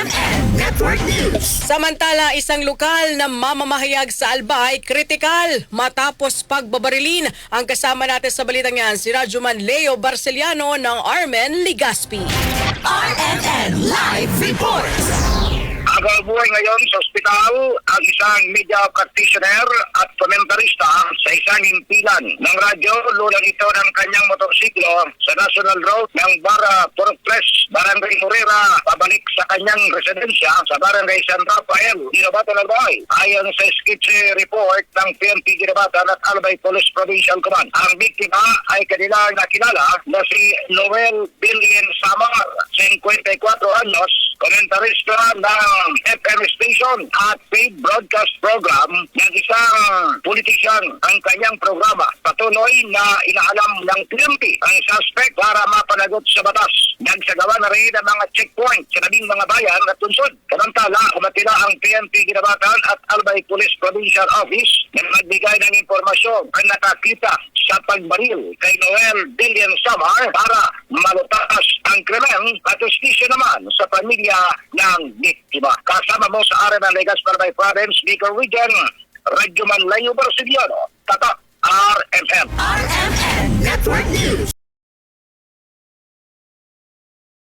RMN Network News. Samantala, isang lokal na mamamahayag sa Albay, kritikal matapos pagbabarilin. Ang kasama natin sa balitang yan, si Rajuman Leo Barceliano ng Armen Ligaspi. RMN Live Reports. Agal buhay ngayon sa ospital ang isang media practitioner at komentarista sa isang himpilan ng radyo lulang ito ng kanyang motorsiklo sa National Road ng Bara Portles, Barangay Morera, pabalik sa kanyang residensya sa Barangay San Rafael, Ginabatan Albay. Ayon sa sketchy report ng PNP Ginabatan at Albay Police Provincial Command, ang biktima ay kanilang nakilala na si Noel Billion Samar, 54 anyos, komentarista ng FM station at paid broadcast program ng isang politician ang kanyang programa. Patuloy na inaalam ng PNP ang suspect para mapanagot sa batas. Nagsagawa na rin ang mga checkpoint sa labing mga bayan at tunsod. Samantala, kumatila ang PNP Ginabatan at Albay Police Provincial Office na nagbigay ng impormasyon ang nakakita sa pagbaril kay Noel Billion Samar para malutas ang krimen at pamilya ng biktima. Kasama mo sa Arena Legas Barbay Province, Bicol Region, Radyo Manlayo Barciliano, Tata, RMN. RMN Network News.